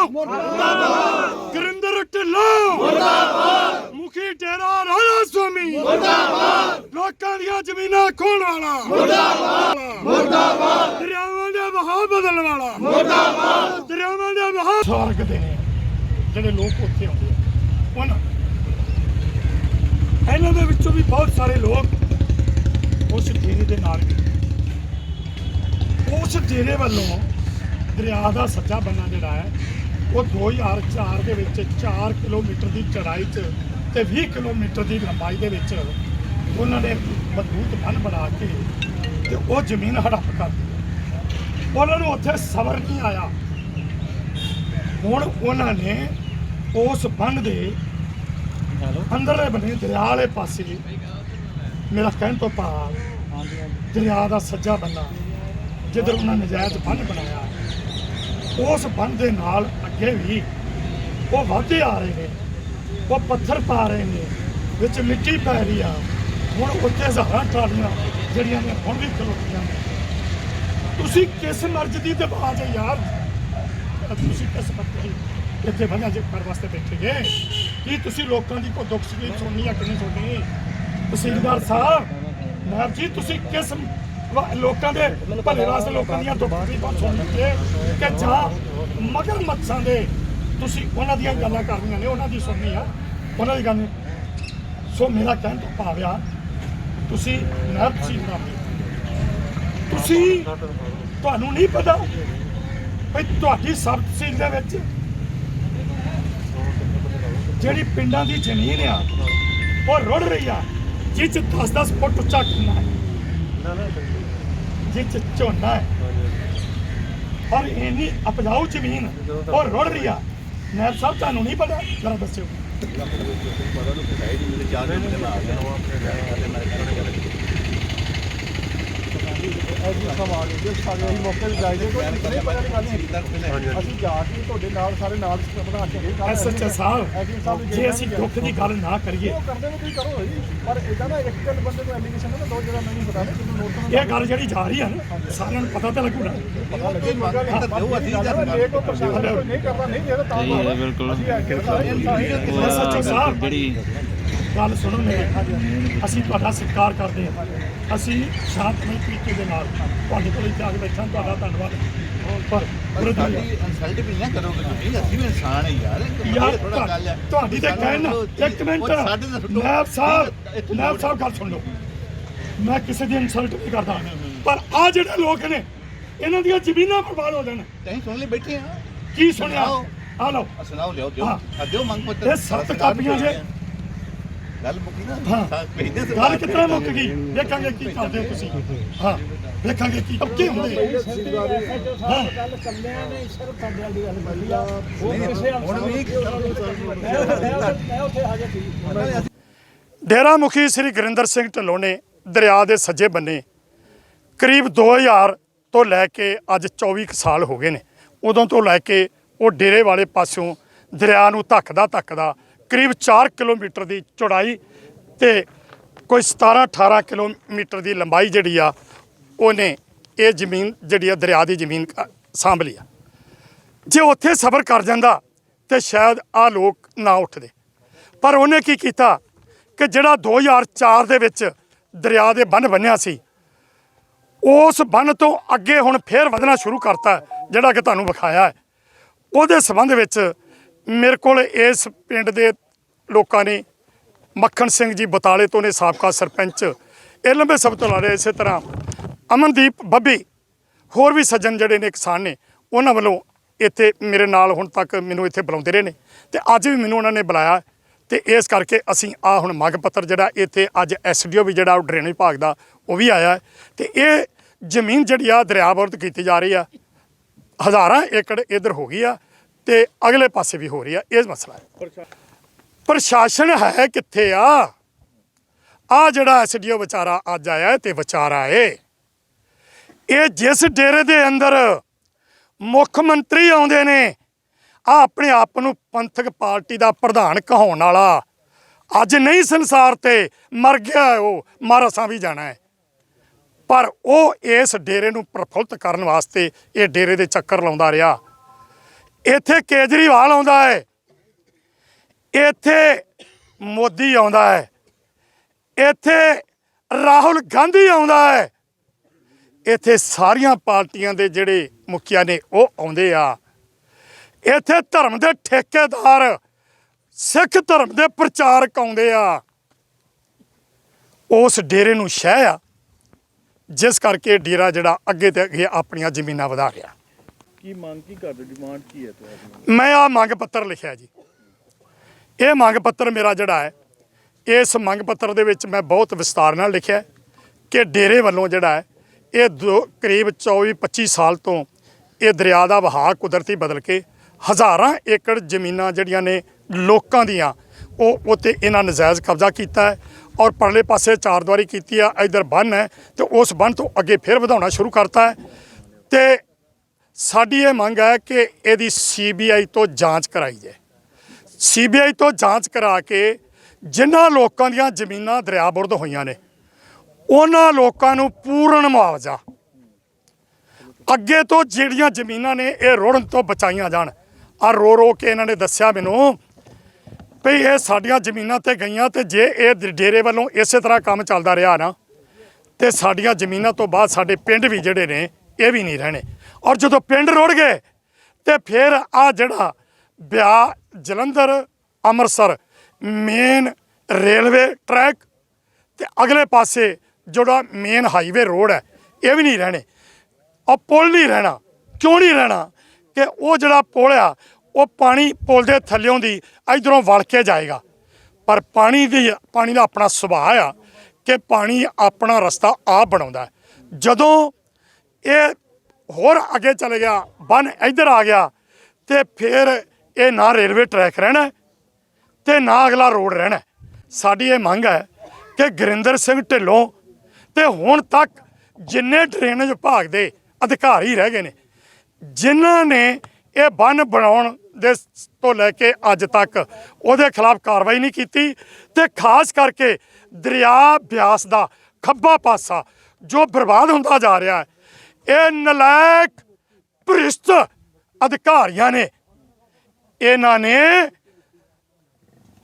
ਮੁਰਦਾਬਾਦ। ਗੁਰਿੰਦਰ ਢਿੱਲੋਂ। ਮੁਰਦਾਬਾਦ। ਮੁਖੀ ਡੇਰਾ ਰਾਣਾ ਸਵਾਮੀ ਮੁਰਦਾਬਾਦ। ਲੋਕਾਂ ਦੀਆਂ ਜ਼ਮੀਨਾਂ ਖੋਣ ਵਾਲਾ। ਮੁਰਦਾਬਾਦ। ਮੁਰਦਾਬਾਦ। ਦਰਿਆਵਾਂ ਦੇ ਵਹਾਅ ਬਦਲਣ ਵਾਲਾ। ਮੁਰਦਾਬਾਦ। ਦਰਿਆਵਾਂ ਦੇ ਵਹਾਅ ਸਵਾਗਤ ਦੇ। ਜਿਹੜੇ ਲੋਕ ਉੱਥੇ ਆਉਂਦੇ ਆ। ਉਹਨਾਂ ਇਹਨਾਂ ਦੇ ਵਿੱਚੋਂ ਵੀ ਬਹੁਤ ਸਾਰੇ ਲੋਕ ਉਸ ਡੇਰੇ ਦੇ ਨਾਲ ਵੀ। ਉਸ ਡੇਰੇ ਵੱਲੋਂ ਦਰਿਆ ਦਾ ਸੱਜਾ ਬੰਨਾ ਜਿਹੜਾ ਹੈ ਉਹ 2004 ਦੇ ਵਿੱਚ 4 ਕਿਲੋਮੀਟਰ ਦੀ ਚੜਾਈ 'ਚ ਤੇ 20 ਕਿਲੋਮੀਟਰ ਦੀ ਲੰਬਾਈ ਦੇ ਵਿੱਚ ਉਹਨਾਂ ਨੇ ਮਜ਼ਬੂਤ ਬੰਨ ਬਣਾ ਕੇ ਤੇ ਉਹ ਜ਼ਮੀਨ ਹੜੱਪ ਕਰ ਦਿੱਤੀ। ਉਹਨਾਂ ਨੂੰ ਉੱਥੇ ਸਬਰ ਨਹੀਂ ਆਇਆ। ਹੁਣ ਉਹਨਾਂ ਨੇ ਉਸ ਬੰਨ ਦੇ ਅੰਦਰਲੇ ਬੰਨੇ ਦਰਿਆ ਵਾਲੇ ਪਾਸੇ ਮੇਰਾ ਕਹਿਣ ਤੋਂ ਭਾਵ ਦਰਿਆ ਦਾ ਸੱਜਾ ਬੰਨਾ ਜਿੱਧਰ ਉਹਨਾਂ ਨਜਾਇਜ਼ ਬੰਨ ਬਣਾਇਆ, ਉਸ ਬੰਨ ਦੇ ਨਾਲ ਅੱਗੇ ਵੀ, ਉਹ ਵਾਧੇ ਆ ਰਹੇ ਨੇ, ਉਹ ਪੱਥਰ ਪਾ ਰਹੇ ਨੇ, ਵਿੱਚ ਮਿੱਟੀ ਪੈ ਰਹੀ ਆ। ਹੁਣ ਉੱਥੇ ਹਜ਼ਾਰਾਂ ਟਰਾਲੀਆਂ ਜਿਹੜੀਆਂ ਨੇ ਹੁਣ ਵੀ ਖਲੋਤੀਆਂ ਨੇ। ਤੁਸੀਂ ਕਿਸ ਮਰਜ਼ ਦੀ ਦਬਾਅ ਜੇ ਯਾਰ? ਤੁਸੀਂ ਕਿਸ ਮਰਜ਼ ਦੀ ਇੱਥੇ ਬੰਦਾ ਜੇ ਕਰ ਵਾਸਤੇ ਬੈਠੇ ਜੇ? ਕੀ ਤੁਸੀਂ ਲੋਕਾਂ ਦੀ ਕੋਈ ਦੁੱਖ ਤਕਲੀਫ ਸੁਣਨੀ ਆ ਕਿ ਨਹੀਂ ਸੁਣਨੀ? ਤਹਿਸੀਲਦਾਰ ਸਾਹਿਬ ਨਾਬ ਜੀ, ਤੁਸੀਂ ਕਿਸ ਲੋਕਾਂ ਦੇ ਭਲੇ ਵਾਸਤੇ ਲੋਕਾਂ ਦੀਆਂ ਦੁੱਖ ਤਕਲੀਫਾਂ ਸੁਣਨੀ ਹੈ ਕਿ ਜਾਂ ਮਗਰ ਮੱਛਾਂ ਦੇ ਤੁਸੀਂ ਉਹਨਾਂ ਦੀਆਂ ਗੱਲਾਂ ਕਰਨੀਆਂ ਨੇ, ਉਹਨਾਂ ਦੀ ਸੁਣਨੀ ਆ। ਉਹਨਾਂ ਦੀ ਗੱਲ ਨਹੀਂ। ਸੋ ਮੇਰਾ ਕਹਿਣ ਤੋਂ ਭਾਵ ਆ, ਤੁਸੀਂ ਨਾਬ ਤਹਿਸੀਲਦਾਰ ਤੁਸੀਂ ਤੁਹਾਨੂੰ ਨਹੀਂ ਪਤਾ ਭਈ ਤੁਹਾਡੀ ਸਬ ਤਹਿਸੀਲ ਦੇ ਵਿੱਚ ਜਿਹੜੀ ਪਿੰਡਾਂ ਦੀ ਜ਼ਮੀਨ ਆ, ਉਹ ਰੁੜ ਰਹੀ ਆ। ਜਿਹ ਚ 10-10 ਫੁੱਟ ਉੱਚਾ ਕਿੰਨਾ ਹੈ ਜਿਸ ਚ ਝੋਨਾ ਹੈ। ਔਰ ਇੰਨੀ ਉਪਜਾਊ ਜ਼ਮੀਨ ਉਹ ਰੁੜ ਰਹੀ ਆ। ਨਾਇਬ ਸਾਹਿਬ, ਤੁਹਾਨੂੰ ਨਹੀਂ ਪਤਾ? ਜਰਾ ਦੱਸਿਓ। ਅਸੀਂ ਜਾ ਕੇ ਤੁਹਾਡੇ ਨਾਲ ਸਾਰੇ ਨਾਲ ਬਣਾ ਕੇ ਗਏ ਐਸਐਚਓ ਸਾਹਿਬ ਜੇ ਅਸੀਂ ਦੁੱਖ ਦੀ ਗੱਲ ਨਾ ਕਰੀਏ ਉਹ ਕਰਦੇ ਨੇ ਤੁਸੀਂ ਕਰੋ ਜੀ ਪਰ ਇਦਾਂ ਦਾ ਇੱਕ ਗੱਲ ਬੰਦੇ ਨੂੰ ਐਲੀਗੇਸ਼ਨ ਨਾ ਦੋ ਜਗ੍ਹਾ ਮੈਨੂੰ ਪਤਾ ਨਹੀਂ ਤੁਹਾਨੂੰ ਨੋਟ ਇਹ ਗੱਲ ਜਿਹੜੀ ਜਾ ਰਹੀ ਆ ਨਾ ਸਾਰਿਆਂ ਨੂੰ ਪਤਾ ਤਾਂ ਲੱਗੂਗਾ ਪਤਾ ਲੱਗੇ ਮੰਗਾ ਨਹੀਂ ਦਿਓ ਅਸੀਂ ਜਦ ਲੇਟ ਉਹ ਪ੍ਰਸ਼ਾਸਨ ਕੋਈ ਨਹੀਂ ਕਰਦਾ ਨਹੀਂ ਦੇਦਾ ਤਾਂ ਹੈ, ਬਿਲਕੁਲ। ਅਸੀਂ SHO ਸਾਹਿਬ। ਜਿਹੜੀ ਗੱਲ ਸੁਣੋ ਮੇਰੀ ਅਸੀਂ ਤੁਹਾਡਾ ਸਤਿਕਾਰ ਕਰਦੇ ਹਾਂ। ਅਸੀਂ ਸ਼ਾਂਤਮਈ ਤਰੀਕੇ ਦੇ ਨਾਲ ਤੁਹਾਡੇ ਕੋਲ ਇੱਥੇ ਆ ਕੇ ਬੈਠਾ। ਤੁਹਾਡਾ ਧੰਨਵਾਦ। ਪਰ ਨਾਲ। ਇਨਸਲਟ ਵੀ ਨਾ ਕਰੋਗੇ ਤੁਸੀਂ। ਅਸੀਂ ਵੀ ਇਨਸਾਨ ਹੈ ਯਾਰ। ਥੋੜਾ ਗੱਲ ਹੈ। ਤੁਹਾਡੀ ਤੇ ਕਹਿਣਾ ਇੱਕ ਮਿੰਟ। ਸਾਡੇ। ਨਾਇਬ ਸਾਹਿਬ ਨਾਇਬ ਸਾਹਿਬ ਗੱਲ ਸੁਣ ਲਓ। ਮੈਂ ਕਿਸੇ ਦੀ ਇਨਸਲਟ ਨਹੀਂ ਕਰਦਾ। ਪਰ ਆ ਜਿਹੜੇ ਲੋਕ ਨੇ ਇਹਨਾਂ ਦੀਆਂ ਜ਼ਮੀਨਾਂ ਬਰਬਾਦ ਹੋ ਜਾਣ। ਤੈਂ ਸੁਣ ਲਈ ਬੈਠੇ ਆ ਕੀ ਸੁਣਿਆ? ਆ ਲਓ। ਸੁਣਾਓ ਲਿਓ ਦਿਓ। ਦਿਓ ਮੰਗ ਪੱਤਰ। ਇਹ ਸੱਤ ਕਾਪੀਆਂ ਜੇ ਗੱਲ ਮੁੱਕੀ ਨਾ? ਹਾਂ। ਗੱਲ ਕਿਤਨਾ ਮੁੱਕ ਗਈ? ਵੇਖਾਂਗੇ ਕੀ ਕਰਦੇ ਹੋ ਤੁਸੀਂ। ਹਾਂ ਵੇਖਾਂਗੇ ਕੀ ਕੀ ਹੁੰਦੇ। ਹਾਂ। ਗੱਲ ਕੱਲਿਆਂ ਨੇ ਸਿਰਫ ਤੁਹਾਡੇ ਵਾਲੀ ਗੱਲ ਕਰੀ ਆ। ਉਹ ਕਿਸੇ ਹੁਣ ਵੀ ਮੈਂ ਉੱਥੇ ਹਾਜ਼ਰ ਸੀ ਡੇਰਾ ਮੁਖੀ ਸ੍ਰੀ ਗੁਰਿੰਦਰ ਸਿੰਘ ਢਿੱਲੋਂ ਨੇ ਦਰਿਆ ਦੇ ਸੱਜੇ ਬੰਨੇ ਕਰੀਬ 2000 ਤੋਂ ਲੈ ਕੇ ਅੱਜ 24 ਕੁ ਸਾਲ ਹੋ ਗਏ ਨੇ। ਉਦੋਂ ਤੋਂ ਲੈ ਕੇ ਉਹ ਡੇਰੇ ਵਾਲੇ ਪਾਸਿਓਂ ਦਰਿਆ ਨੂੰ ਧੱਕਦਾ ਧੱਕਦਾ ਕਰੀਬ 4 ਕਿਲੋਮੀਟਰ ਦੀ ਚੌੜਾਈ ਤੇ ਕੋਈ 17 18 ਕਿਲੋਮੀਟਰ ਦੀ ਲੰਬਾਈ ਜਿਹੜੀ ਆ, ਉਹਨੇ ਇਹ ਜ਼ਮੀਨ ਜਿਹੜੀ ਆ, ਦਰਿਆ ਦੀ ਜ਼ਮੀਨ ਸਾਂਭ ਲਈ ਆ। ਜੇ ਉੱਥੇ ਸਬਰ ਕਰ ਜਾਂਦਾ ਤੇ ਸ਼ਾਇਦ ਆ ਲੋਕ ਨਾ ਉੱਠਦੇ। ਪਰ ਉਹਨੇ ਕੀ ਕੀਤਾ ਕਿ ਜਿਹੜਾ 2004 ਦੇ ਵਿੱਚ ਦਰਿਆ ਦੇ ਬੰਨ ਬੰਨਿਆ ਸੀ, ਉਸ ਬੰਨ ਤੋਂ ਅੱਗੇ ਹੁਣ ਫੇਰ ਵਧਣਾ ਸ਼ੁਰੂ ਕਰਤਾ, ਜਿਹੜਾ ਕਿ ਤੁਹਾਨੂੰ ਵਿਖਾਇਆ ਹੈ। ਉਹਦੇ ਸਬੰਧ ਵਿੱਚ ਮੇਰੇ ਕੋਲ ਇਸ ਪਿੰਡ ਦੇ ਲੋਕਾਂ ਨੇ ਮੱਖਣ ਸਿੰਘ ਜੀ ਬਤਾਲੇ ਤੋਂ ਨੇ ਸਾਬਕਾ ਸਰਪੰਚ। ਇਹ ਲੰਬੇ ਸਭ ਤੋਂ ਲਾ ਰਹੇ, ਇਸੇ ਤਰ੍ਹਾਂ ਅਮਨਦੀਪ ਬੱਬੀ, ਹੋਰ ਵੀ ਸੱਜਣ ਜਿਹੜੇ ਨੇ ਕਿਸਾਨ ਨੇ, ਉਹਨਾਂ ਵੱਲੋਂ ਇੱਥੇ ਮੇਰੇ ਨਾਲ ਹੁਣ ਤੱਕ ਮੈਨੂੰ ਇੱਥੇ ਬੁਲਾਉਂਦੇ ਰਹੇ ਨੇ। ਤੇ ਅੱਜ ਵੀ ਮੈਨੂੰ ਉਹਨਾਂ ਨੇ ਬੁਲਾਇਆ। ਤੇ ਇਸ ਕਰਕੇ ਅਸੀਂ ਆ ਹੁਣ ਮੰਗ ਪੱਤਰ ਜਿਹੜਾ ਇੱਥੇ ਅੱਜ ਐਸਡੀਓ ਵੀ ਜਿਹੜਾ ਉਹ ਡਰੇਨ ਵਿਭਾਗ ਦਾ, ਉਹ ਵੀ ਆਇਆ। ਹੈ ਤੇ ਇਹ ਜ਼ਮੀਨ ਜਿਹੜੀ ਆ ਦਰਿਆਬਰਦ ਕੀਤੀ ਜਾ ਰਹੀ ਆ। ਹਜ਼ਾਰਾਂ ਏਕੜ ਇਧਰ ਹੋ ਗਈ ਆ। ਤੇ ਅਗਲੇ ਪਾਸੇ ਵੀ ਹੋ ਰਹੀ ਆ, ਇਹ ਮਸਲਾ ਹੈ। ਪ੍ਰਸ਼ਾਸਨ ਹੈ ਕਿੱਥੇ ਆ? ਆ ਜਿਹੜਾ ਐਸਡੀਓ ਵਿਚਾਰਾ ਅੱਜ ਆਇਆ ਹੈ ਤੇ ਵਿਚਾਰਾ ਏ। ਇਹ ਜਿਸ ਡੇਰੇ ਦੇ ਅੰਦਰ ਮੁੱਖ ਮੰਤਰੀ ਆਉਂਦੇ ਨੇ ਆ ਆਪਣੇ ਆਪ ਨੂੰ ਪੰਥਕ ਪਾਰਟੀ ਦਾ ਪ੍ਰਧਾਨ ਕਹਾਉਣ ਵਾਲਾ। ਅੱਜ ਨਹੀਂ ਸੰਸਾਰ ਤੇ ਮਰ ਗਿਆ ਹੈ ਉਹ ਮਾਰਸਾਂ ਵੀ ਜਾਣਾ ਹੈ ਪਰ ਉਹ ਇਸ ਡੇਰੇ ਨੂੰ ਪ੍ਰਫੁੱਲਤ ਕਰਨ ਵਾਸਤੇ ਇਹ ਡੇਰੇ ਦੇ ਚੱਕਰ ਲਾਉਂਦਾ ਰਿਹਾ। ਇੱਥੇ ਕੇਜਰੀਵਾਲ ਆਉਂਦਾ ਹੈ। ਇੱਥੇ ਮੋਦੀ ਆਉਂਦਾ ਹੈ। ਇੱਥੇ ਰਾਹੁਲ ਗਾਂਧੀ ਆਉਂਦਾ ਹੈ। ਇੱਥੇ ਸਾਰੀਆਂ ਪਾਰਟੀਆਂ ਦੇ ਜਿਹੜੇ ਮੁਖੀਆ ਨੇ ਉਹ ਆਉਂਦੇ ਆ। ਇੱਥੇ ਧਰਮ ਦੇ ਠੇਕੇਦਾਰ, ਸਿੱਖ ਧਰਮ ਦੇ ਪ੍ਰਚਾਰਕ ਆਉਂਦੇ ਆ। ਉਸ ਡੇਰੇ ਨੂੰ ਸ਼ਹਿ ਆ, ਜਿਸ ਕਰਕੇ ਡੇਰਾ ਜਿਹੜਾ ਅੱਗੇ ਤੇ ਅੱਗੇ ਆਪਣੀਆਂ ਜ਼ਮੀਨਾਂ ਵਧਾ ਰਿਹਾ। ਕੀ ਮੰਗ, ਕੀ ਕਰਦੇ ਡਿਮਾਂਡ ਕੀ ਹੈ ਤੁਹਾਡੀ? ਮੈਂ ਆ ਮੰਗ ਪੱਤਰ ਲਿਖਿਆ ਜੀ। ਇਹ ਮੰਗ ਪੱਤਰ ਮੇਰਾ ਜਿਹੜਾ ਹੈ, ਇਸ ਮੰਗ ਪੱਤਰ ਦੇ ਵਿੱਚ ਮੈਂ ਬਹੁਤ ਵਿਸਤਾਰ ਨਾਲ ਲਿਖਿਆ ਕਿ ਡੇਰੇ ਵੱਲੋਂ ਜਿਹੜਾ ਹੈ, ਇਹ ਦੋ, ਕਰੀਬ 24 25 ਸਾਲ ਤੋਂ ਇਹ ਦਰਿਆ ਦਾ ਵਹਾਅ ਕੁਦਰਤੀ ਬਦਲ ਕੇ ਹਜ਼ਾਰਾਂ ਏਕੜ ਜ਼ਮੀਨਾਂ ਜਿਹੜੀਆਂ ਨੇ ਲੋਕਾਂ ਦੀਆਂ, ਉਹ ਉੱਤੇ ਇਹਨਾਂ ਨਜਾਇਜ਼ ਕਬਜ਼ਾ ਕੀਤਾ ਹੈ ਔਰ ਪਰਲੇ ਪਾਸੇ ਚਾਰਦੁਆਰੀ ਕੀਤੀ ਆ, ਇਧਰ ਬੰਨ ਹੈ ਤੇ ਉਸ ਬੰਨ ਤੋਂ ਅੱਗੇ ਫਿਰ ਵਧਾਉਣਾ ਸ਼ੁਰੂ ਕਰਤਾ ਹੈ ਤੇ ਸਾਡੀ ਇਹ ਮੰਗ ਹੈ ਕਿ ਇਹਦੀ ਸੀਬੀਆਈ ਤੋਂ ਜਾਂਚ ਕਰਾਈ ਜਾਏ। ਸੀਬੀਆਈ ਤੋਂ ਜਾਂਚ ਕਰਾ ਕੇ ਜਿਨ੍ਹਾਂ ਲੋਕਾਂ ਦੀਆਂ ਜ਼ਮੀਨਾਂ ਦਰਿਆਬੁਰਦ ਹੋਈਆਂ ਨੇ, ਉਹਨਾਂ ਲੋਕਾਂ ਨੂੰ ਪੂਰਨ ਮੁਆਵਜ਼ਾ। ਅੱਗੇ ਤੋਂ ਜਿਹੜੀਆਂ ਜ਼ਮੀਨਾਂ ਨੇ ਇਹ ਰੋੜਨ ਤੋਂ ਬਚਾਈਆਂ ਜਾਣ। ਆ ਰੋ ਰੋ ਕੇ ਇਹਨਾਂ ਨੇ ਦੱਸਿਆ ਮੈਨੂੰ ਵੀ ਇਹ ਸਾਡੀਆਂ ਜ਼ਮੀਨਾਂ ਤੇ ਗਈਆਂ ਤੇ ਜੇ ਇਹ ਡੇਰੇ ਵੱਲੋਂ ਇਸੇ ਤਰ੍ਹਾਂ ਕੰਮ ਚੱਲਦਾ ਰਿਹਾ ਨਾ, ਤੇ ਸਾਡੀਆਂ ਜ਼ਮੀਨਾਂ ਤੋਂ ਬਾਅਦ ਸਾਡੇ ਪਿੰਡ ਵੀ ਜਿਹੜੇ ਨੇ ਇਹ ਵੀ ਨਹੀਂ ਰਹਿਣੇ। ਔਰ ਜਦੋਂ ਪਿੰਡ ਰੁੜ ਗਏ, ਤੇ ਫਿਰ ਆ ਜਿਹੜਾ ਬਿਆ Jalandhar, Amritsar main railway track ਤੇ ਅਗਲੇ ਪਾਸੇ ਜਿਹੜਾ ਮੇਨ ਹਾਈਵੇ ਰੋਡ ਹੈ, ਇਹ ਵੀ ਨਹੀਂ ਰਹਿਣੇ। ਉਹ ਪੁਲ ਨਹੀਂ ਰਹਿਣਾ। ਕਿਉਂ ਨਹੀਂ ਰਹਿਣਾ? ਕਿ ਉਹ ਜਿਹੜਾ ਪੁਲ ਆ, ਉਹ ਪਾਣੀ ਪੁਲ ਦੇ ਥੱਲਿਓਂ ਦੀ ਇਧਰੋਂ ਵਲ ਕੇ ਜਾਏਗਾ। ਪਰ ਪਾਣੀ ਦੀ, ਪਾਣੀ ਦਾ ਆਪਣਾ ਸੁਭਾਅ ਆ ਕਿ ਪਾਣੀ ਆਪਣਾ ਰਸਤਾ ਆਪ ਬਣਾਉਂਦਾ ਜਦੋਂ ਇਹ ਹੋਰ ਅੱਗੇ ਚਲੇ ਗਿਆ, ਬੰਨ ਇੱਧਰ ਆ ਗਿਆ ਤੇ ਫਿਰ ਇਹ ਨਾ ਰੇਲਵੇ ਟਰੈਕ ਰਹਿਣਾ ਹੈ ਤੇ ਨਾ ਅਗਲਾ ਰੋਡ ਰਹਿਣਾ ਸਾਡੀ ਇਹ ਮੰਗ ਹੈ ਕਿ ਗੁਰਿੰਦਰ ਸਿੰਘ ਢਿੱਲੋਂ ਤੇ ਹੁਣ ਤੱਕ ਜਿੰਨੇ ਡਰੇਨੇਜ ਵਿਭਾਗ ਦੇ ਅਧਿਕਾਰੀ ਰਹਿ ਗਏ ਨੇ, ਜਿਨ੍ਹਾਂ ਨੇ ਇਹ ਬੰਨ ਬਣਾਉਣ ਦੇ ਤੋਂ ਲੈ ਕੇ ਅੱਜ ਤੱਕ ਉਹਦੇ ਖਿਲਾਫ ਕਾਰਵਾਈ ਨਹੀਂ ਕੀਤੀ ਤੇ ਖਾਸ ਕਰਕੇ ਦਰਿਆ ਬਿਆਸ ਦਾ ਖੱਬਾ ਪਾਸਾ ਜੋ ਬਰਬਾਦ ਹੁੰਦਾ ਜਾ ਰਿਹਾ ਹੈ ਇਹ ਨਲਾਇਕ ਭ੍ਰਿਸ਼ਟ ਅਧਿਕਾਰੀਆਂ ਨੇ। ਇਹਨਾਂ ਨੇ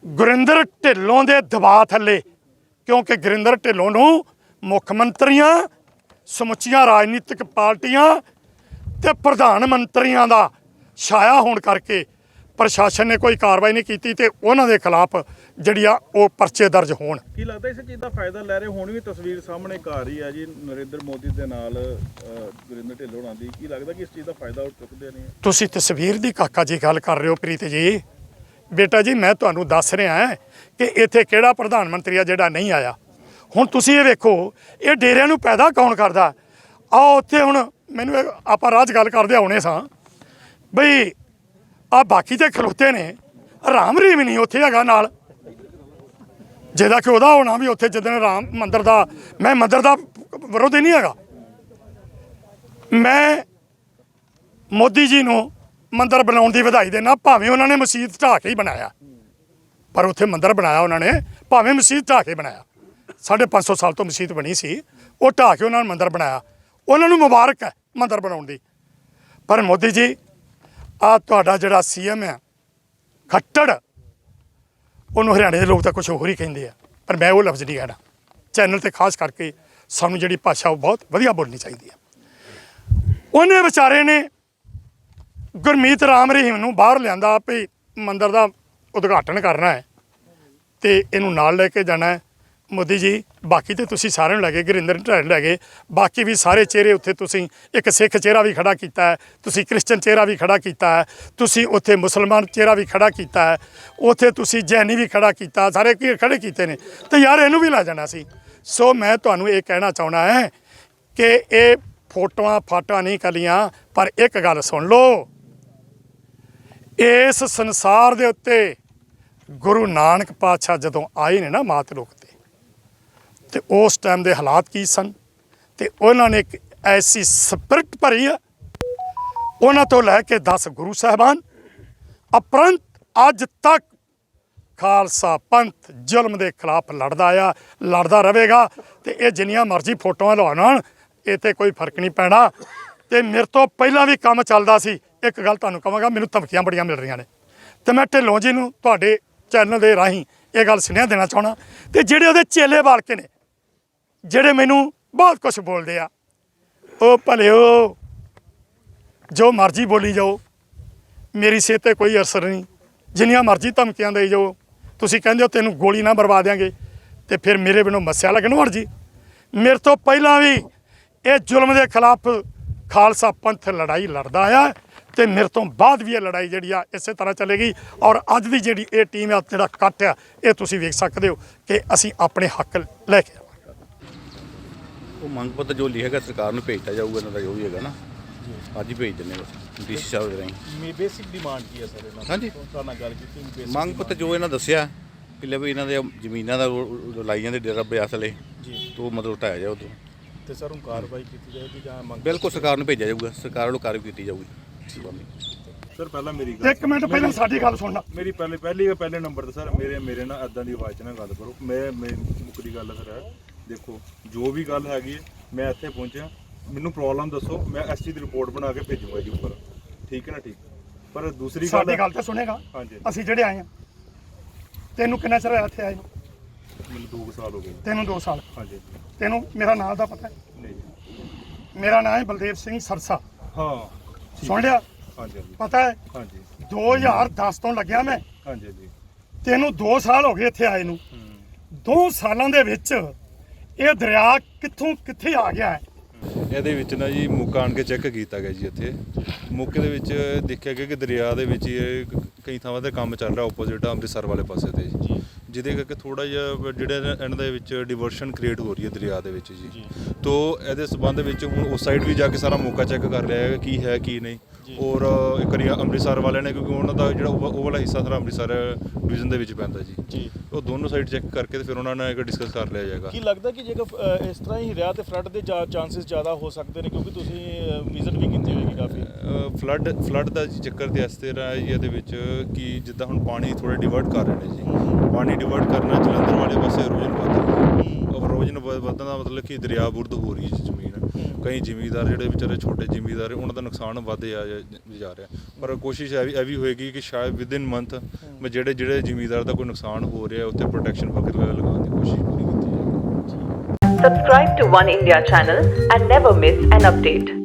ਗੁਰਿੰਦਰ ਢਿੱਲੋਂ ਦੇ ਦਬਾਅ ਥੱਲੇ, ਕਿਉਂਕਿ ਗੁਰਿੰਦਰ ਢਿੱਲੋਂ ਨੂੰ ਮੁੱਖ ਮੰਤਰੀਆਂ, ਸਮੁੱਚੀਆਂ ਰਾਜਨੀਤਿਕ ਪਾਰਟੀਆਂ ਤੇ ਪ੍ਰਧਾਨ ਮੰਤਰੀਆਂ ਦਾ ਛਾਇਆ ਹੋਣ ਕਰਕੇ ਪ੍ਰਸ਼ਾਸਨ ਨੇ ਕੋਈ ਕਾਰਵਾਈ ਨਹੀਂ ਕੀਤੀ ਤੇ ਉਹਨਾਂ ਦੇ ਖਿਲਾਫ ਜਿਹੜੀ ਆ ਉਹ ਪਰਚੇ ਦਰਜ ਹੋਣ। ਕੀ ਲੱਗਦਾ ਇਸ ਚੀਜ਼ ਦਾ ਫਾਇਦਾ ਲੈ ਰਹੇ ਹੁਣ ਵੀ ਤਸਵੀਰ ਸਾਹਮਣੇ ਆ ਰਹੀ ਹੈ ਜੀ ਨਰਿੰਦਰ ਮੋਦੀ ਦੇ ਨਾਲ ਗੁਰਿੰਦਰ ਢਿੱਲੋਂ ਹੋਣਾ ਦੀ। ਕੀ ਲੱਗਦਾ ਕਿ ਇਸ ਚੀਜ਼ ਦਾ ਫਾਇਦਾ ਉਹ ਚੁੱਕਦੇ ਨੇ? ਤੁਸੀਂ ਤਸਵੀਰ ਦੀ ਕਾਕਾ ਜੀ ਗੱਲ ਕਰ ਰਹੇ ਹੋ ਪ੍ਰੀਤ ਜੀ। ਬੇਟਾ ਜੀ ਮੈਂ ਤੁਹਾਨੂੰ ਦੱਸ ਰਿਹਾ ਹਾਂ ਕਿ ਇੱਥੇ ਕਿਹੜਾ ਪ੍ਰਧਾਨ ਮੰਤਰੀ ਆ ਜਿਹੜਾ ਨਹੀਂ ਆਇਆ। ਹੁਣ ਤੁਸੀਂ ਇਹ ਵੇਖੋ ਇਹ ਡੇਰਿਆਂ ਨੂੰ ਪੈਦਾ ਕੌਣ ਕਰਦਾ? ਆ ਉੱਥੇ ਹੁਣ ਮੈਨੂੰ ਆਪਾਂ ਰਾਜ ਗੱਲ ਕਰਦੇ ਆਉਣੇ ਸਾਂ। ਬਈ ਆ ਬਾਕੀ ਤੇ ਖਲੋਤੇ ਨੇ। ਰਾਮ ਰੀਮ ਨਹੀਂ ਉੱਥੇ ਹੈਗਾ ਨਾਲ। ਜਿਹਦਾ ਕਿ ਉਹਦਾ ਹੋਣਾ ਵੀ ਉੱਥੇ ਜਿੱਦਣ ਰਾਮ ਮੰਦਿਰ ਦਾ, ਮੈਂ ਮੰਦਿਰ ਦਾ ਵਿਰੋਧੀ ਨਹੀਂ ਹੈਗਾ। ਮੈਂ ਮੋਦੀ ਜੀ ਨੂੰ ਮੰਦਿਰ ਬਣਾਉਣ ਦੀ ਵਧਾਈ ਦੇਣਾ ਭਾਵੇਂ ਉਹਨਾਂ ਨੇ ਮਸਜਿਦ ਢਾਹ ਕੇ ਹੀ ਬਣਾਇਆ। ਪਰ ਉੱਥੇ ਮੰਦਿਰ ਬਣਾਇਆ ਉਹਨਾਂ ਨੇ, ਭਾਵੇਂ ਮਸਜਿਦ ਢਾਹ ਕੇ ਬਣਾਇਆ। ਸਾਢੇ ਪੰਜ ਸੌ ਸਾਲ ਤੋਂ ਮਸਜਿਦ ਬਣੀ ਸੀ, ਉਹ ਢਾਹ ਕੇ ਉਹਨਾਂ ਨੇ ਮੰਦਿਰ ਬਣਾਇਆ। ਉਹਨਾਂ ਨੂੰ ਮੁਬਾਰਕ ਹੈ ਮੰਦਿਰ ਬਣਾਉਣ ਦੀ। ਪਰ ਮੋਦੀ ਜੀ ਆ ਤੁਹਾਡਾ ਜਿਹੜਾ ਸੀਐਮ ਹੈ, ਖੱਟੜ ਉਹਨੂੰ ਹਰਿਆਣੇ ਦੇ ਲੋਕ ਤਾਂ ਕੁਝ ਹੋਰ ਹੀ ਕਹਿੰਦੇ ਆ। ਪਰ ਮੈਂ ਉਹ ਲਫ਼ਜ਼ ਨਹੀਂ ਕਹਿਣਾ ਚੈਨਲ ਤੇ ਖਾਸ ਕਰਕੇ ਸਾਨੂੰ ਜਿਹੜੀ ਭਾਸ਼ਾ ਉਹ ਬਹੁਤ ਵਧੀਆ ਬੋਲਣੀ ਚਾਹੀਦੀ ਹੈ ਉਹਨੇ ਵਿਚਾਰੇ ਨੇ ਗੁਰਮੀਤ ਰਾਮ ਰਹੀਮ ਨੂੰ ਬਾਹਰ ਲਿਆਂਦਾ ਵੀ ਮੰਦਰ ਦਾ ਉਦਘਾਟਨ ਕਰਨਾ ਹੈ ਤੇ ਇਹਨੂੰ ਨਾਲ ਲੈ ਕੇ ਜਾਣਾ ਹੈ। ਮੋਦੀ ਜੀ, ਬਾਕੀ ਤੇ ਤੁਸੀਂ ਸਾਰਿਆਂ ਨੂੰ ਲੈ ਗਏ ਗੁਰਿੰਦਰ ਢਾਲ ਲੈ ਗਏ, ਬਾਕੀ ਵੀ ਸਾਰੇ ਚਿਹਰੇ ਉੱਥੇ ਤੁਸੀਂ, ਇੱਕ ਸਿੱਖ ਚਿਹਰਾ ਵੀ ਖੜਾ ਕੀਤਾ ਹੈ, ਤੁਸੀਂ ਕ੍ਰਿਸਚਨ ਚਿਹਰਾ ਵੀ ਖੜਾ ਕੀਤਾ ਹੈ, ਤੁਸੀਂ ਉੱਥੇ ਮੁਸਲਮਾਨ ਚਿਹਰਾ ਵੀ ਖੜਾ ਕੀਤਾ ਹੈ, ਉੱਥੇ ਤੁਸੀਂ ਜੈਨੀ ਵੀ ਖੜਾ ਕੀਤਾ, ਸਾਰੇ ਕੀ ਖੜੇ ਕੀਤੇ ਨੇ, ਤੇ ਯਾਰ ਇਹਨੂੰ ਵੀ ਲੈ ਜਾਣਾ ਸੀ। ਸੋ ਮੈਂ ਤੁਹਾਨੂੰ ਇਹ ਕਹਿਣਾ ਚਾਹਣਾ ਹੈ ਕਿ ਇਹ ਫੋਟੋਆਂ, ਫਾਟਾਂ ਨਹੀਂ ਕਲੀਆਂ, ਪਰ ਇੱਕ ਗੱਲ ਸੁਣ ਲਓ। ਇਸ ਸੰਸਾਰ ਦੇ ਉੱਤੇ ਗੁਰੂ ਨਾਨਕ ਪਾਤਸ਼ਾਹ ਜਦੋਂ ਆਏ ਨੇ ਨਾ ਮਾਤ ਲੋਕ ਤੇ ਉਸ ਟਾਈਮ ਦੇ ਹਾਲਾਤ ਕੀ ਸਨ? ਤੇ ਉਹਨਾਂ ਨੇ ਇੱਕ ਐਸੀ ਸਪਿਰਟ ਭਰੀ ਆ, ਉਹਨਾਂ ਤੋਂ ਲੈ ਕੇ 10 ਗੁਰੂ ਸਾਹਿਬਾਨ, ਅਪਰੰਤ ਅੱਜ ਤੱਕ ਖਾਲਸਾ ਪੰਥ ਜ਼ੁਲਮ ਦੇ ਖਿਲਾਫ ਲੜਦਾ ਆ, ਲੜਦਾ ਰਹੇਗਾ ਤੇ ਇਹ ਜਿੰਨੀਆਂ ਮਰਜ਼ੀ ਫੋਟੋਆਂ ਲਵਾਉਣ, ਇਹ ਤੇ ਕੋਈ ਫ਼ਰਕ ਨਹੀਂ ਪੈਣਾ। ਤੇ ਮੇਰੇ ਤੋਂ ਪਹਿਲਾਂ ਵੀ ਕੰਮ ਚੱਲਦਾ ਸੀ, ਇੱਕ ਗੱਲ ਤੁਹਾਨੂੰ ਕਹਾਂਗਾ, ਮੈਨੂੰ ਧਮਕੀਆਂ ਬੜੀਆਂ ਮਿਲ ਰਹੀਆਂ ਨੇ। ਤੇ ਮੈਂ ਢਿੱਲੋਂ ਜੀ ਨੂੰ ਤੁਹਾਡੇ ਚੈਨਲ ਦੇ ਰਾਹੀਂ ਇਹ ਗੱਲ ਸੁਨੇਹਾ ਦੇਣਾ ਚਾਹਣਾ ਤੇ ਜਿਹੜੇ ਉਹਦੇ ਚੇਲੇ ਬਾਲਕੇ ਨੇ ਜਿਹੜੇ ਮੈਨੂੰ ਬਹੁਤ ਕੁਝ ਬੋਲਦੇ ਆ। ਉਹ ਭਲਿਓ, ਜੋ ਮਰਜ਼ੀ ਬੋਲੀ ਜਾਓ, ਮੇਰੀ ਸਿਹਤ ਤੇ ਕੋਈ ਅਸਰ ਨਹੀਂ। ਜਿੰਨੀਆਂ ਮਰਜ਼ੀ ਧਮਕੀਆਂ ਦੇਈ ਜਾਓ, ਤੁਸੀਂ ਕਹਿੰਦੇ ਹੋ ਤੈਨੂੰ ਗੋਲੀ ਨਾ ਬਰਵਾ ਦਿਆਂਗੇ, ਤੇ ਫਿਰ ਮੇਰੇ ਬਿਨੋਂ ਮੱਸਿਆ ਲੱਗਣ ਵੜ ਜੀ। ਮੇਰੇ ਤੋਂ ਪਹਿਲਾਂ ਵੀ ਇਹ ਜ਼ੁਲਮ ਦੇ ਖਿਲਾਫ ਖਾਲਸਾ ਪੰਥ ਲੜਾਈ ਲੜਦਾ ਆਇਆ ਤੇ ਮੇਰੇ ਤੋਂ ਬਾਅਦ ਵੀ ਇਹ ਲੜਾਈ ਜਿਹੜੀ ਆ ਇਸੇ ਤਰ੍ਹਾਂ ਚੱਲੇਗੀ। ਔਰ ਅੱਜ ਦੀ ਜਿਹੜੀ ਇਹ ਟੀਮ ਆ, ਜਿਹੜਾ ਇਕੱਠ ਆ, ਇਹ ਤੁਸੀਂ ਵੇਖ ਸਕਦੇ ਹੋ ਕਿ ਅਸੀਂ ਆਪਣੇ ਹੱਕ ਲੈ ਕੇ ਆਵਾਂਗੇ ਉਹ ਮੰਗ ਪੱਤਰ ਜੋ ਲਿਖੇਗਾ ਸਰਕਾਰ ਨੂੰ ਭੇਜਤਾ ਜਾਊਗਾ ਇਹਨਾਂ ਦਾ ਜੋ ਵੀ ਹੈਗਾ ਨਾ ਅੱਜ ਹੀ ਭੇਜ ਦਿੰਦੇ ਬਸ ਡੀਸੀ ਸਾਹਿਬ ਦੇ ਰਾਹੀਂ। ਮੇ ਬੇਸਿਕ ਡਿਮਾਂਡ ਕੀ ਹੈ ਸਰ ਇਹਨਾਂ ਹਾਂਜੀ। ਤੁਹਾਡੇ ਨਾਲ ਗੱਲ ਕੀਤੀ basic ਮੰਗ ਪੱਤਰ ਜੋ ਇਹਨਾਂ ਦੱਸਿਆ ਕਿ ਲੈ ਵੀ ਇਹਨਾਂ ਦੇ ਜ਼ਮੀਨਾਂ ਦਾ ਉਹ- ਉਹ ਲਾਈ ਜਾਂਦੇ ਡੇਰਾ ਬਿਆਸ ਵਾਲੇ ਜੀ। ਤੋਂ ਮਤਲਬ ਹਟਾਇਆ ਜਾਓ ਤੋਂ ਤੇ ਸਰ ਹੁਣ ਕਾਰਵਾਈ ਕੀਤੀ ਜਾਏਗੀ ਜਾਂ ਮੰਗ ਬਿਲਕੁਲ ਸਰਕਾਰ ਨੂੰ ਭੇਜਿਆ ਜਾਊਗਾ ਸਰਕਾਰ ਵੱਲੋਂ ਕਾਰਵਾਈ ਕੀਤੀ ਜਾਊਗੀ। ਸਰ ਪਹਿਲਾਂ ਮੇਰੀ ਗੱਲ ਇੱਕ ਮਿੰਟ ਪਹਿਲਾਂ ਸਾਡੀ ਗੱਲ ਸੁਣਨਾ ਮੇਰੀ ਪਹਿਲੇ ਪਹਿਲੀ ਪਹਿਲੇ ਨੰਬਰ ਤੇ ਸਰ ਮੇਰੇ ਮੇਰੇ ਨਾਲ ਐਦਾਂ ਦੀ ਆਵਾਜ਼ 'ਚ ਨਾ ਗੱਲ ਕਰੋ। ਮੈਂ ਮੈਂ ਮੁੱਕਦੀ ਗੱਲ ਸਰ। ਹੈ ਦੇਖੋ ਜੋ ਵੀ ਗੱਲ ਹੈਗੀ ਹੈ, ਮੈਂ ਇੱਥੇ ਪਹੁੰਚਿਆ। ਮੈਨੂੰ ਪ੍ਰੋਬਲਮ ਦੱਸੋ ਮੈਂ ਐਸਟੀ ਦੀ ਰਿਪੋਰਟ ਬਣਾ ਕੇ ਭੇਜੂਗਾ ਜੀ ਉੱਪਰ। ਠੀਕ ਹੈ ਨਾ ਠੀਕ? ਪਰ ਦੂਸਰੀ ਗੱਲ ਸਾਡੀ ਗੱਲ ਤਾਂ ਸੁਣੇਗਾ। ਹਾਂਜੀ ਅਸੀਂ ਜਿਹੜੇ ਆਏ ਆ ਤੈਨੂੰ ਕਿੰਨਾ ਚਿਰ ਹੋਇਆ ਇੱਥੇ ਆਏ ਨੂੰ? ਮੈਨੂੰ 2 ਸਾਲ ਹੋ ਗਏ। ਤੈਨੂੰ 2 ਸਾਲ। ਹਾਂਜੀ। ਤੈਨੂੰ ਮੇਰਾ ਨਾਮ ਦਾ ਪਤਾ ਹੈ? ਨਹੀਂ ਜੀ। ਮੇਰਾ ਨਾਮ ਹੈ ਬਲਦੇਵ ਸਿੰਘ ਸਰਸਾ। ਹਾਂ। ਸੁਣ ਲਿਆ? ਹਾਂਜੀ ਹਾਂਜੀ। ਪਤਾ ਹੈ? ਹਾਂਜੀ। 2010 ਤੋਂ ਲੱਗਿਆ ਮੈਂ। ਹਾਂਜੀ ਹਾਂਜੀ। ਤੈਨੂੰ 2 ਸਾਲ ਹੋ ਗਏ ਇੱਥੇ ਆਏ ਨੂੰ। ਹੂੰ। 2 ਸਾਲਾਂ ਦੇ ਵਿੱਚ ਇਹ ਦਰਿਆ ਕਿੱਥੋਂ ਕਿੱਥੇ ਆ ਗਿਆ ਹੈ? ਇਹਦੇ ਵਿੱਚ ਨਾ ਜੀ ਮੌਕਾ ਆਣ ਕੇ ਚੈੱਕ ਕੀਤਾ ਗਿਆ ਜੀ ਇੱਥੇ। ਮੌਕੇ ਦੇ ਵਿੱਚ ਦੇਖਿਆ ਗਿਆ ਕਿ ਦਰਿਆ ਦੇ ਵਿੱਚ ਇਹ ਕਈ ਥਾਵਾਂ ਤੇ ਕੰਮ ਚੱਲ ਰਿਹਾ ਆਪੋਜ਼ਿਟ ਅੰਮ੍ਰਿਤਸਰ ਵਾਲੇ ਪਾਸੇ ਤੇ। ਜੀ। ਜਿਹਦੇ ਕਰਕੇ ਥੋੜਾ ਜਿਹਾ ਜਿਹੜੇ ਇਹਨਾਂ ਦੇ ਵਿੱਚ ਡਿਵਰਸ਼ਨ ਕ੍ਰੀਏਟ ਹੋ ਰਹੀ ਹੈ ਦਰਿਆ ਦੇ ਵਿੱਚ ਜੀ। ਤੋ ਇਹਦੇ ਸਬੰਧ ਵਿੱਚ ਹੁਣ ਉਸ ਸਾਈਡ ਵੀ ਜਾ ਕੇ ਸਾਰਾ ਮੌਕਾ ਚੈੱਕ ਕਰ ਰਿਹਾ ਹੈ ਕੀ ਹੈ ਕੀ ਨਹੀਂ। ਔਰ ਇੱਕ ਵਾਰੀ ਅੰਮ੍ਰਿਤਸਰ ਵਾਲਿਆਂ ਨੇ ਕਿਉਂਕਿ ਉਹਨਾਂ ਦਾ ਜਿਹੜਾ ਉਹ ਉਹ ਵਾਲਾ ਹਿੱਸਾ ਸਾਰਾ ਅੰਮ੍ਰਿਤਸਰ ਡਿਵੀਜ਼ਨ ਦੇ ਵਿੱਚ ਪੈਂਦਾ ਜੀ। ਜੀ। ਉਹ ਦੋਨੋਂ ਸਾਈਡ ਚੈੱਕ ਕਰਕੇ ਤੇ ਫਿਰ ਉਹਨਾਂ ਨਾਲ ਇੱਕ ਡਿਸਕਸ ਕਰ ਲਿਆ ਜਾਏਗਾ। ਕੀ ਲੱਗਦਾ ਕਿ ਜੇਕਰ ਅ, ਇਸ ਤਰ੍ਹਾਂ ਹੀ ਰਿਹਾ ਤੇ ਫਲੱਡ ਦੇ ਚਾਂਸਸ ਜ਼ਿਆਦਾ ਹੋ ਸਕਦੇ ਨੇ ਕਿਉਂਕਿ ਤੁਸੀਂ ਵਿਜ਼ਿਟ ਵੀ ਕੀਤੀ ਹੋਏਗੀ ਕਾਫੀ। ਫਲੱਡ ਫਲੱਡ ਦਾ ਜੀ ਚੱਕਰ ਤੇ ਇਸ ਤਰ੍ਹਾਂ ਹੈ ਜੀ ਇਹਦੇ ਵਿੱਚ ਕਿ ਜਿੱਦਾਂ ਹੁਣ ਪਾਣੀ ਥੋੜਾ ਡਿਵਰਟ ਕਰ ਰਹੇ ਨੇ ਜੀ। ਪਾਣੀ ਡਿਵਰਟ ਕਰਨਾ ਜਲੰਧਰ ਵਾਲੇ ਪਾਸੇ ਇਰੋਜਨ ਵੱਧ ਰਹੀ ਹੈ ਇਰੋਜਨ ਵਧਣ ਦਾ ਮਤਲਬ ਕਿ ਦਰਿਆ ਬੁਰਦ ਹੋ ਰਹੀ ਹੈ ਜੀ ਜ਼ਮੀਨ। ਕਈ ਜ਼ਿਮੀਂਦਾਰ ਜਿਹੜੇ ਵਿਚਾਰੇ ਛੋਟੇ ਜ਼ਿਮੀਂਦਾਰ ਉਹਨਾਂ ਦਾ ਨੁਕਸਾਨ ਵਧਿਆ ਜਾ ਰਿਹਾ। ਪਰ ਕੋਸ਼ਿਸ਼ ਇਹ ਵੀ ਇਹ ਵੀ ਹੋਏਗੀ ਕਿ ਸ਼ਾਇਦ ਵਿਦਿਨ ਮੰਥ ਜਿਹੜੇ ਜਿਹੜੇ ਜ਼ਿਮੀਂਦਾਰ ਦਾ ਕੋਈ ਨੁਕਸਾਨ ਹੋ ਰਿਹਾ ਉੱਥੇ ਪ੍ਰੋਟੈਕਸ਼ਨ ਵਗੈਰਾ ਲਗਾਉਣ ਦੀ ਕੋਸ਼ਿਸ਼ ਕੀਤੀ ਜਾਏਗੀ। Subscribe to One India channel and never miss an update.